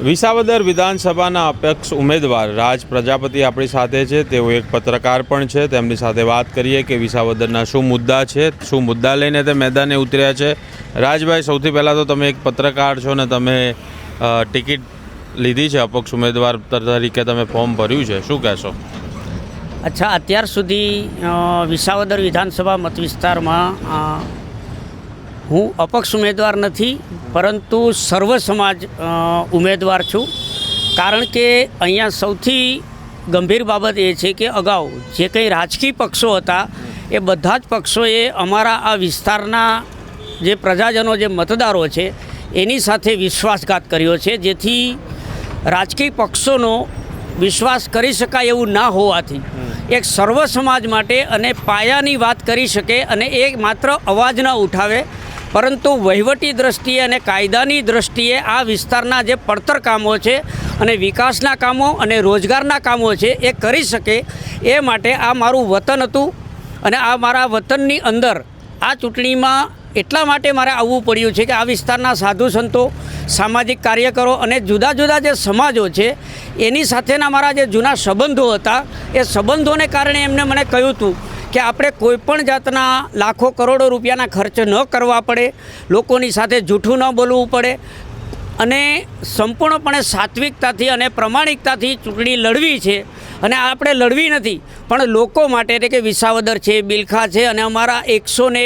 વિસાવદર વિધાનસભાના અપક્ષ ઉમેદવાર રાજ પ્રજાપતિ આપણી સાથે છે. તેઓ એક પત્રકાર પણ છે. તેમની સાથે વાત કરીએ કે વિસાવદરના શું મુદ્દા છે શું મુદ્દા લઈને તે મેદાને ઉતર્યા છે. રાજભાઈ સૌથી પહેલાં તો તમે એક પત્રકાર છો ને તમે ટિકિટ લીધી છે અપક્ષ ઉમેદવાર તરીકે તમે ફોર્મ ભર્યું છે. શું કહેશો? અચ્છા અત્યાર સુધી વિસાવદર વિધાનસભા મત વિસ્તારમાં અ, હું અપક્ષ ઉમેદવાર નથી, પરંતુ સર્વ સમાજ ઉમેદવાર છું. કારણ કે અહીંયા સૌથી ગંભીર બાબત એ છે કે અગાઉ જે કંઈ રાજકીય પક્ષો હતા, એ બધા જ પક્ષોએ અમારા આ વિસ્તારના જે પ્રજાજનો, જે મતદારો છે, એની સાથે વિશ્વાસઘાત કર્યો છે. જેથી રાજકીય પક્ષોનો વિશ્વાસ કરી શકાય એવું ના હોવાથી એક સર્વ સમાજ માટે અને પાયાની વાત કરી શકે અને એ માત્ર અવાજ ન ઉઠાવે પરંતુ વહીવટી દ્રષ્ટિએ અને કાયદાની દ્રષ્ટિએ આ વિસ્તારના જે પડતર કામો છે અને વિકાસના કામો અને રોજગારના કામો છે એ કરી શકે એ માટે આ મારું વતન હતું અને આ મારા વતનની અંદર આ ચૂંટણીમાં એટલા માટે મારે આવવું પડ્યું છે કે આ વિસ્તારના સાધુ સંતો, સામાજિક કાર્યકરો અને જુદા જુદા જે સમાજો છે, એની સાથેના મારા જે જૂના સંબંધો હતા, એ સંબંધોને કારણે એમને મને કહ્યું હતું કે આપણે કોઈપણ જાતના લાખો કરોડો રૂપિયાના ખર્ચ ન કરવા પડે, લોકોની સાથે જૂઠું ન બોલવું પડે અને સંપૂર્ણપણે સાત્વિકતાથી અને પ્રમાણિકતાથી ચૂંટણી લડવી છે અને આપણે લડવી નથી. પણ લોકો માટે એટલે કે વિસાવદર છે, બિલખા છે અને અમારા એકસો ને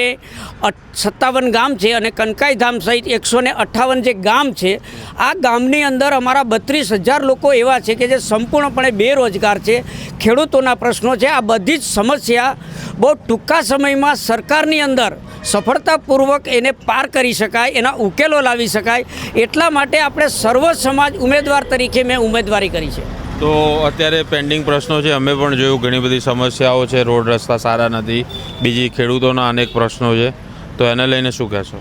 સત્તાવન ગામ છે અને કનકાઈ ધામ સહિત એકસો ને અઠ્ઠાવન જે ગામ છે, આ ગામની અંદર અમારા બત્રીસ હજાર લોકો એવા છે કે જે સંપૂર્ણપણે બેરોજગાર છે, ખેડૂતોના પ્રશ્નો છે. આ બધી જ સમસ્યા બહુ ટૂંકા સમયમાં સરકારની અંદર સફળતાપૂર્વક એને પાર કરી શકાય, એના ઉકેલો લાવી શકાય. એટલા માટે આપણે સર્વ સમાજ ઉમેદવાર તરીકે મેં ઉમેદવારી કરી છે. તો અત્યારે પેન્ડિંગ પ્રશ્નો છે. અમે પણ જોયું ઘણી બધી સમસ્યાઓ છે. રોડ રસ્તા સારા નથી. બીજી ખેડૂતોના અનેક પ્રશ્નો છે. તો એને લઈને શું કહેશો?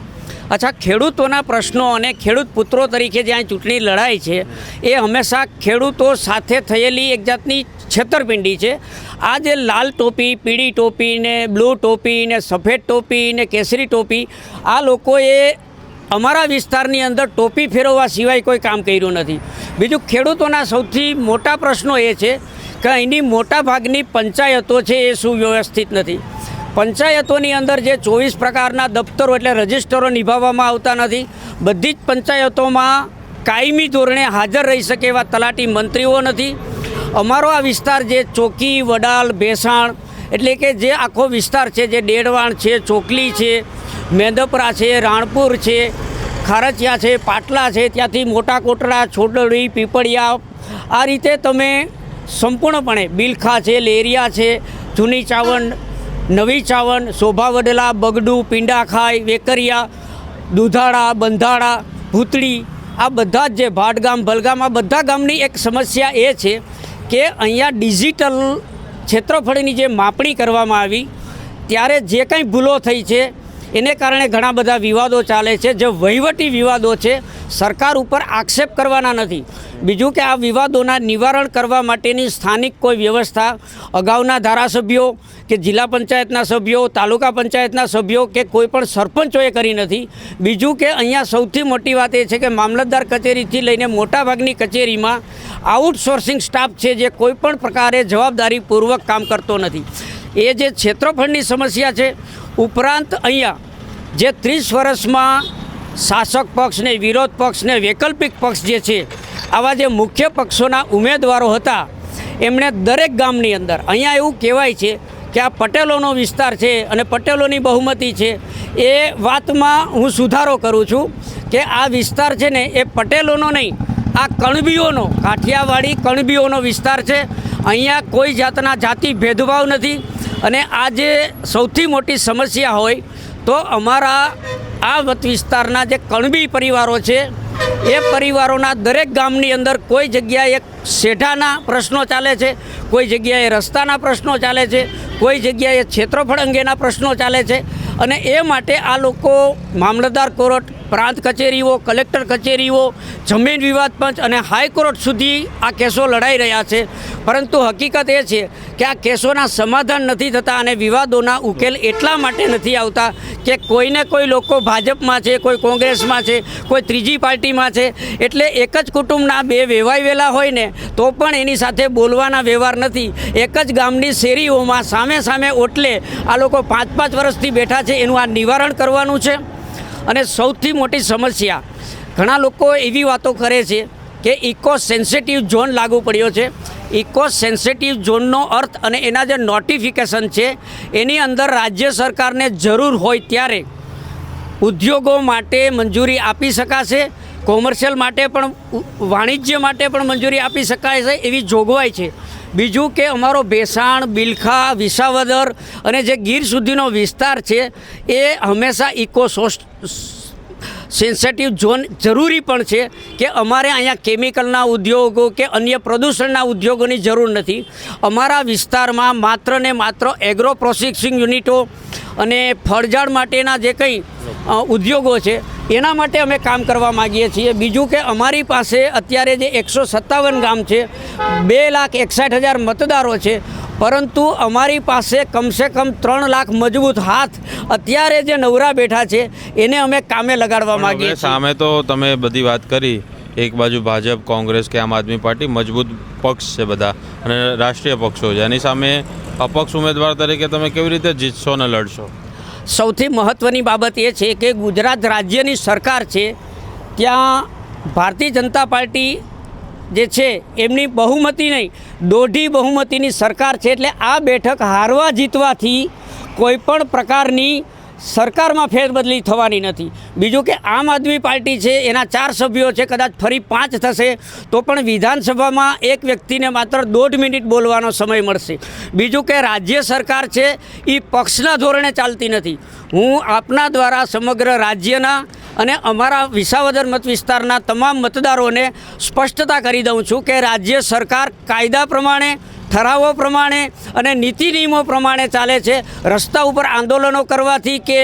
અચ્છા, ખેડૂતોના પ્રશ્નો અને ખેડૂત પુત્રો તરીકે જ્યાં ચૂંટણી લડાય છે, એ હંમેશા ખેડૂતો સાથે થયેલી એક જાતની છેતરપિંડી છે. આ જે લાલ ટોપી, પીળી ટોપી ને બ્લુ ટોપી ને સફેદ ટોપી ને કેસરી ટોપી, આ લોકોએ અમારા વિસ્તારની અંદર ટોપી ફેરવવા સિવાય કોઈ કામ કર્યું નથી. બીજું ખેડૂતોના સૌથી મોટા પ્રશ્નો એ છે કે અહીંની મોટા ભાગની પંચાયતો છે એ સુવ્યવસ્થિત નથી. પંચાયતોની અંદર જે ચોવીસ પ્રકારના દફતરો એટલે રજિસ્ટરો નિભાવવામાં આવતા નથી, બધી જ પંચાયતોમાં કાયમી ધોરણે હાજર રહી શકે એવા તલાટી મંત્રીઓ નથી. અમારો આ વિસ્તાર જે ચોકી, વડાલ, ભેસાણ એટલે કે જે આખો વિસ્તાર છે, જે ડેડવાણ છે, ચોકલી છે, મેંદપરા છે, રાણપુર છે ખારચિયા છે, પાટલા છે, ત્યાંથી મોટા કોટડા, છોડડી, પીપળિયા. આ રીતે તમે સંપૂર્ણપણે બિલખા છે, લેરિયા છે, જૂની ચાવણ નવી ચાવણ શોભા વડલા, બગડું પિંડાખાઈ વેકરિયા, દુધાળા, બંધાળા, ભૂતળી. આ બધા જ જે ભાટગામ ભલગામ, આ બધા ગામની એક સમસ્યા એ છે કે અહીંયા ડિજિટલ ક્ષેત્રફળની જે માપણી કરવામાં આવી, ત્યારે જે કંઈ ભૂલો થઈ છે એને કારણે ઘણા બધા વિવાદો ચાલે છે. જે વહીવટી વિવાદો છે, સરકાર ઉપર આક્ષેપ કરવાના નથી. બીજું કે આ વિવાદોના નિવારણ કરવા માટેની સ્થાનિક કોઈ વ્યવસ્થા અગાઉના ધારાસભ્યો કે જિલ્લા પંચાયતના સભ્યો, તાલુકા પંચાયતના સભ્યો કે કોઈ પણ સરપંચોએ કરી નથી. બીજું કે અહીંયા સૌથી મોટી વાત એ છે કે મામલતદાર કચેરીથી લઈને મોટાભાગની કચેરીમાં આઉટસોર્સિંગ સ્ટાફ છે જે કોઈ પણ પ્રકારે જવાબદારીપૂર્વક કામ કરતો નથી. એ જે ક્ષેત્રફળની સમસ્યા છે ઉપરાંત અહીંયા જે ત્રીસ વર્ષમાં શાસક પક્ષને, વિરોધ પક્ષને, વૈકલ્પિક પક્ષ જે છે, આવા જે મુખ્ય પક્ષોના ઉમેદવારો હતા, એમણે દરેક ગામની અંદર, અહીંયા એવું કહેવાય છે કે આ પટેલોનો વિસ્તાર છે અને પટેલોની બહુમતી છે, એ વાતમાં હું સુધારો કરું છું કે આ વિસ્તાર છે ને, એ પટેલોનો નહીં, આ કણબીઓનો, કાઠિયાવાડી કણબીઓનો વિસ્તાર છે. અહીંયા કોઈ જાતના જાતિ ભેદભાવ નથી. અને આ જે સૌથી મોટી સમસ્યા હોય તો અમારા આ વત વિસ્તારના જે કણબી પરિવારો છે, એ પરિવારોના દરેક ગામની અંદર કોઈ જગ્યાએ શેઢાના પ્રશ્નો ચાલે છે, કોઈ જગ્યાએ રસ્તાના પ્રશ્નો ચાલે છે, કોઈ જગ્યાએ ક્ષેત્રફળ અંગેના પ્રશ્નો ચાલે છે અને એ માટે આ લોકો મામલતદાર કોર્ટ પ્રાંત કચેરીઓ, કલેક્ટર કચેરીઓ, જમીન વિવાદ પંચ અને હાઈકોર્ટ સુધી આ કેસો લડાઈ રહ્યા છે. પરંતુ હકીકત એ છે કે આ કેસોના સમાધાન નથી થતા અને વિવાદોના ઉકેલ એટલા માટે નથી આવતા કે કોઈને કોઈ લોકો ભાજપમાં છે, કોઈ કોંગ્રેસમાં છે, કોઈ ત્રીજી પાર્ટીમાં છે. એટલે એક જ કુટુંબના બે વેવાયેલા હોય ને તો પણ એની સાથે બોલવાના વ્યવહાર નથી. એક જ ગામની શેરીઓમાં સામે સામે ઓટલે આ લોકો પાંચ પાંચ વર્ષથી બેઠા છે. એનું આ નિવારણ કરવાનું છે. અને સૌથી મોટી સમસ્યા, ઘણા લોકો એવી વાતો કરે છે કે ઇકો સેન્સિટિવ ઝોન લાગુ પડ્યો છે. ઇકો સેન્સિટિવ ઝોનનો અર્થ અને એના જે નોટિફિકેશન છે, એની અંદર રાજ્ય સરકારને જરૂર હોય ત્યારે ઉદ્યોગો માટે મંજૂરી આપી શકાશે કોમર્શિયલ માટે પણ વાણિજ્ય માટે પણ મંજૂરી આપી શકાય છે એવી જોગવાઈ છે. બીજું કે અમારો ભેસાણ, બિલખા, વિસાવદર અને જે ગીર સુધીનો વિસ્તાર છે, એ હંમેશા ઇકો સેન્સેટિવ ઝોન જરૂરી પણ છે કે અમારે અહીંયા કેમિકલના ઉદ્યોગો કે અન્ય પ્રદૂષણના ઉદ્યોગોની જરૂર નથી. અમારા વિસ્તારમાં માત્ર ને માત્ર એગ્રો પ્રોસેસિંગ યુનિટો અને ફળઝાડ માટેના જે કંઈ ઉદ્યોગો છે એના માટે અમે કામ કરવા માગીએ છીએ. બીજું કે અમારી પાસે અત્યારે જે એકસો સત્તાવન ગામ છે બે લાખ એકસાઠ હજાર મતદારો છે પરંતુ અમારી પાસે કમસે કમ ત્રણ લાખ મજબૂત હાથ અત્યારે જે નવરા બેઠા છે એને અમે કામે લગાડવા માગીએ સામે તો તમે બધી વાત કરી એક બાજુ ભાજપ કોંગ્રેસ કે આમ આદમી પાર્ટી મજબૂત પક્ષ છે બધા અને રાષ્ટ્રીય પક્ષો છે. એની સામે અપક્ષ ઉમેદવાર તરીકે તમે કેવી રીતે જીતશો અને લડશો? સૌથી મહત્ત્વની બાબત એ છે કે ગુજરાત રાજ્યની સરકાર છે, ત્યાં ભારતીય જનતા પાર્ટી જે છે, એમની બહુમતી નહીં, દોઢી બહુમતીની સરકાર છે, એટલે આ બેઠક હારવા જીતવાથી કોઈ પણ પ્રકારની સરકારમાં ફેરબદલી થવાની નથી. બીજું કે આમ આદમી પાર્ટી છે, એના ચાર સભ્યો છે, કદાચ ફરી પાંચ થશે, તો પણ વિધાનસભામાં એક વ્યક્તિને માત્ર દોઢ મિનિટ બોલવાનો સમય મળશે. બીજું કે રાજ્ય સરકાર છે એ પક્ષના ધોરણે ચાલતી નથી. હું આપના દ્વારા સમગ્ર રાજ્યના અને અમારા વિસાવદર મત વિસ્તારના તમામ મતદારોને સ્પષ્ટતા કરી દઉં છું કે રાજ્ય સરકાર કાયદા પ્રમાણે ઠરાવો પ્રમાણે અને નીતિ નિયમો પ્રમાણે ચાલે છે. રસ્તા ઉપર આંદોલનો કરવાથી કે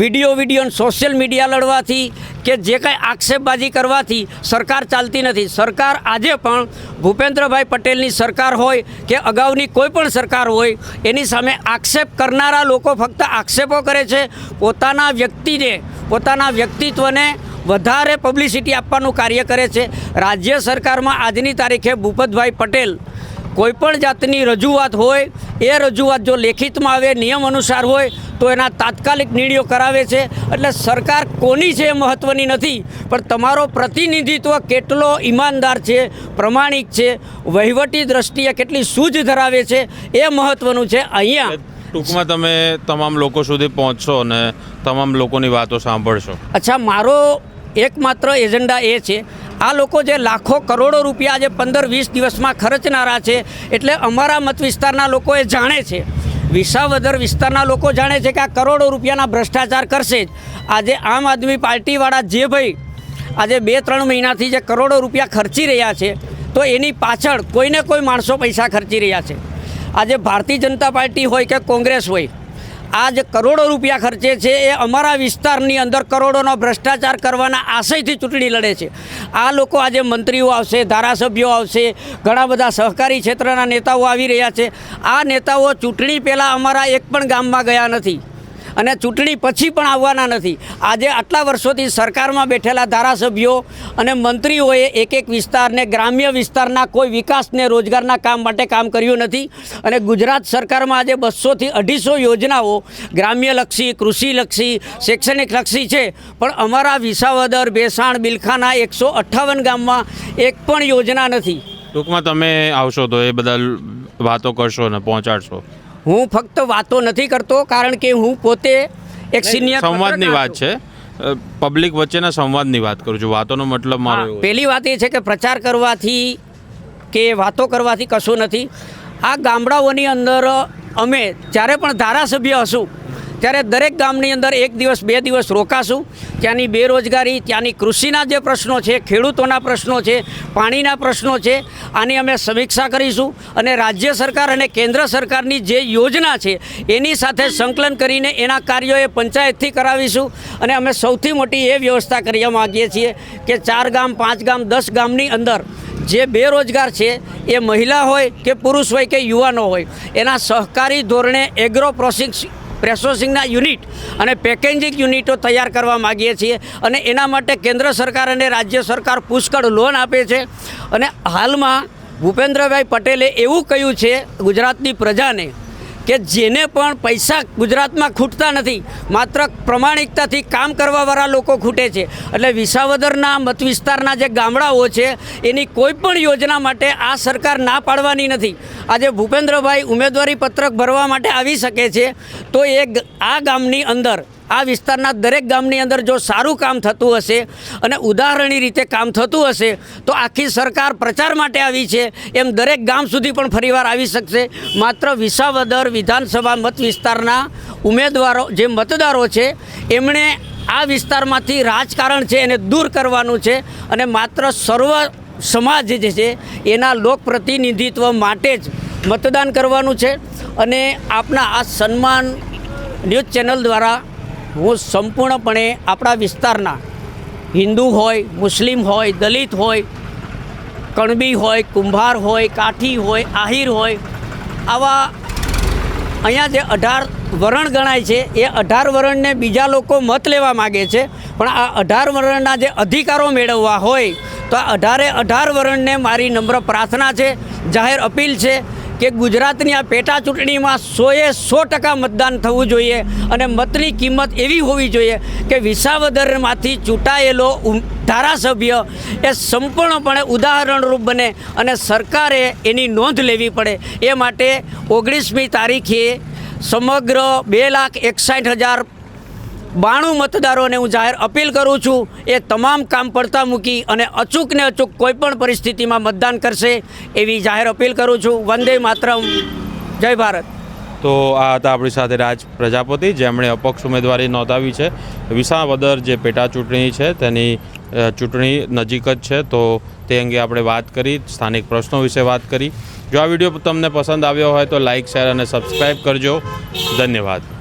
વીડિયો વીડિયો સોશિયલ મીડિયા લડવાથી કે જે કાંઈ આક્ષેપબાજી કરવાથી સરકાર ચાલતી નથી. સરકાર આજે પણ ભૂપેન્દ્રભાઈ પટેલની સરકાર હોય કે અગાઉની કોઈ પણ સરકાર હોય, એની સામે આક્ષેપ કરનારા લોકો ફક્ત આક્ષેપો કરે છે. પોતાના વ્યક્તિને, પોતાના વ્યક્તિત્વને વધારે પબ્લિસિટી આપવાનું કાર્ય કરે છે. રાજ્ય સરકારમાં આજની તારીખે ભૂપતભાઈ પટેલ કોઈ પણ જાતની રજૂઆત હોય એ રજૂઆત જો લેખિતમાં આવે નિયમ અનુસાર હોય તો એના તાત્કાલિક નિર્ણયો કરાવે છે. એટલે સરકાર કોની છે એ મહત્ત્વની નથી પણ તમારો પ્રતિનિધિત્વ કેટલો ઈમાનદાર છે પ્રમાણિક છે વહીવટી દ્રષ્ટિએ કેટલી સૂઝ ધરાવે છે એ મહત્ત્વનું છે. અહીંયા ટૂંકમાં તમે તમામ લોકો સુધી પહોંચશો અને તમામ લોકોની વાતો સાંભળશો. અચ્છા મારો એકમાત્ર એજન્ડા એ છે. આ લોકો જે લાખો કરોડો રૂપિયા જે પંદર વીસ દિવસમાં ખર્ચનારા છે, એટલે અમારા મત વિસ્તારના લોકો એ જાણે છે, વિસાવદર વિસ્તારના લોકો જાણે છે કે આ કરોડો રૂપિયાના ભ્રષ્ટાચાર કરશે જ. આજે આમ આદમી પાર્ટીવાળા જે ભાઈ આજે બે, ત્રણ મહિનાથી જે કરોડો રૂપિયા ખર્ચી રહ્યા છે, તો એની પાછળ કોઈને કોઈ માણસો પૈસા ખર્ચી રહ્યા છે. આજે ભારતીય જનતા પાર્ટી હોય કે કોંગ્રેસ હોય આ જે કરોડો રૂપિયા ખર્ચે છે, એ અમારા વિસ્તારની અંદર કરોડોનો ભ્રષ્ટાચાર કરવાના આશયથી ચૂંટણી લડે છે. આ લોકો આજે મંત્રીઓ આવશે, ધારાસભ્યો આવશે, ઘણા બધા સહકારી ક્ષેત્રના નેતાઓ આવી રહ્યા છે. આ નેતાઓ ચૂંટણી પહેલાં અમારા એક પણ ગામમાં ગયા નથી. અને ચૂંટણી પછી પણ આવવાના નથી. આજે આટલા વર્ષોથી સરકારમાં બેઠેલા ધારાસભ્યો અને મંત્રીઓએ એક એક વિસ્તારને, ગ્રામ્ય વિસ્તારના કોઈ વિકાસને, રોજગારના કામ માટે કામ કર્યું નથી. અને ગુજરાત સરકારમાં આજે બસોથી અઢીસો યોજનાઓ ગ્રામ્યલક્ષી, કૃષિલક્ષી, શૈક્ષણિકલક્ષી છે. પણ અમારા વિસાવદર બેસાણ બિલખાના એકસો અઠ્ઠાવન ગામમાં એક પણ યોજના નથી. ટૂંકમાં તમે આવશો તો એ બધા વાતો કરશો ને પહોંચાડશો. હું ફક્ત વાતો નથી કરતો કારણ કે હું પોતે એક સિનિયર સંવાદની વાત છે. પબ્લિક વચ્ચેના સંવાદની વાત કરું છું. વાતોનો મતલબ મારો પહેલી વાત એ છે કે પ્રચાર કરવાથી કે વાતો કરવાથી કશું નથી. આ ગામડાઓની અંદર અમે જ્યારે પણ ધારાસભ્ય હશું ત્યારે દરેક ગામની અંદર એક દિવસ, બે દિવસ રોકાશું. ત્યાંની બેરોજગારી, ત્યાંની કૃષિના જે પ્રશ્નો છે, ખેડૂતોના પ્રશ્નો છે, પાણીના પ્રશ્નો છે, આની અમે સમીક્ષા કરીશું અને રાજ્ય સરકાર અને કેન્દ્ર સરકારની જે યોજના છે, એની સાથે સંકલન કરીને એના કાર્યો એ પંચાયતથી કરાવીશું અને અમે સૌથી મોટી એ વ્યવસ્થા કરવા માગીએ છીએ કે ચાર ગામ, પાંચ ગામ, દસ ગામની અંદર જે બેરોજગાર છે, એ મહિલા હોય કે પુરુષ હોય કે યુવાનો હોય, એના સહકારી ધોરણે એગ્રો પ્રોસેસિંગ પ્રોસેસિંગના યુનિટ અને પેકેજિંગ યુનિટો તૈયાર કરવા માગીએ છીએ અને એના માટે કેન્દ્ર સરકાર અને રાજ્ય સરકાર પુષ્કળ લોન આપે છે. અને હાલમાં ભૂપેન્દ્રભાઈ પટેલે એવું કહ્યું છે ગુજરાતની પ્રજાને કે જેને પણ પૈસા ગુજરાતમાં ખૂટતા નથી, માત્ર પ્રમાણિકતાથી કામ કરવાવાળા લોકો ખૂટે છે. એટલે વિસાવદરના મત વિસ્તારના જે ગામડાઓ છે, એની કોઈ પણ યોજના માટે આ સરકાર ના પાડવાની નથી. આજે ભૂપેન્દ્રભાઈ ઉમેદવારી પત્રક ભરવા માટે આવી શકે છે, તો એ આ ગામની અંદર, આ વિસ્તારના દરેક ગામની અંદર જો સારું કામ થતું હશે અને ઉદાહરણી રીતે કામ થતું હશે, તો આખી સરકાર પ્રચાર માટે આવી છે, એમ દરેક ગામ સુધી પણ ફરીવાર આવી શકશે. માત્ર વિસાવદર વિધાનસભા મત વિસ્તારના ઉમેદવારો, જે મતદારો છે, એમણે આ વિસ્તારમાંથી રાજકારણ છે એને દૂર કરવાનું છે અને માત્ર સર્વ સમાજ જે છે, એના લોક પ્રતિનિધિત્વ માટે જ મતદાન કરવાનું છે અને આપના આ સન્માન ન્યૂઝ ચેનલ દ્વારા હું સંપૂર્ણપણે આપણા વિસ્તારના હિન્દુ હોય, મુસ્લિમ હોય, દલિત હોય, કણબી હોય, કુંભાર હોય, કાઠી હોય, આહિર હોય, આવા અહીંયા જે અઢાર વરણ ગણાય છે, એ અઢાર વરણને બીજા લોકો મત લેવા માગે છે. પણ આ અઢાર વરણના જે અધિકારો મેળવવા હોય, તો આ અઢારે અઢાર વરણને મારી નમ્ર પ્રાર્થના છે, જાહેર અપીલ છે કે ગુજરાતની આ પેટા ચૂંટણીમાં સોએ સો ટકા મતદાન થવું જોઈએ અને મતની કિંમત એવી હોવી જોઈએ કે વિસાવદરમાંથી ચૂંટાયેલો ધારાસભ્ય એ સંપૂર્ણપણે ઉદાહરણરૂપ બને અને સરકારે એની નોંધ લેવી પડે. એ માટે ઓગણીસમી તારીખે સમગ્ર બે લાખ એકસાઠ હજાર બાણું મતદારોને હું જાહેર અપીલ કરું છું, એ તમામ કામ પડતા મૂકી અને અચૂક ને અચૂક કોઈપણ પરિસ્થિતિમાં મતદાન કરશે એવી જાહેર અપીલ કરું છું. વંદે માતરમ. જય ભારત. તો આ હતા આપણી સાથે રાજ પ્રજાપતિ, જેમણે અપક્ષ ઉમેદવારી નોંધાવી છે. વિસાવદર જે પેટા ચૂંટણી છે, તેની ચૂંટણી નજીક જ છે, તો તે અંગે આપણે વાત કરી, સ્થાનિક પ્રશ્નો વિશે વાત કરી. જો આ વીડિયો તમને પસંદ આવ્યો હોય તો લાઇક શેર અને સબસ્ક્રાઈબ કરજો. ધન્યવાદ.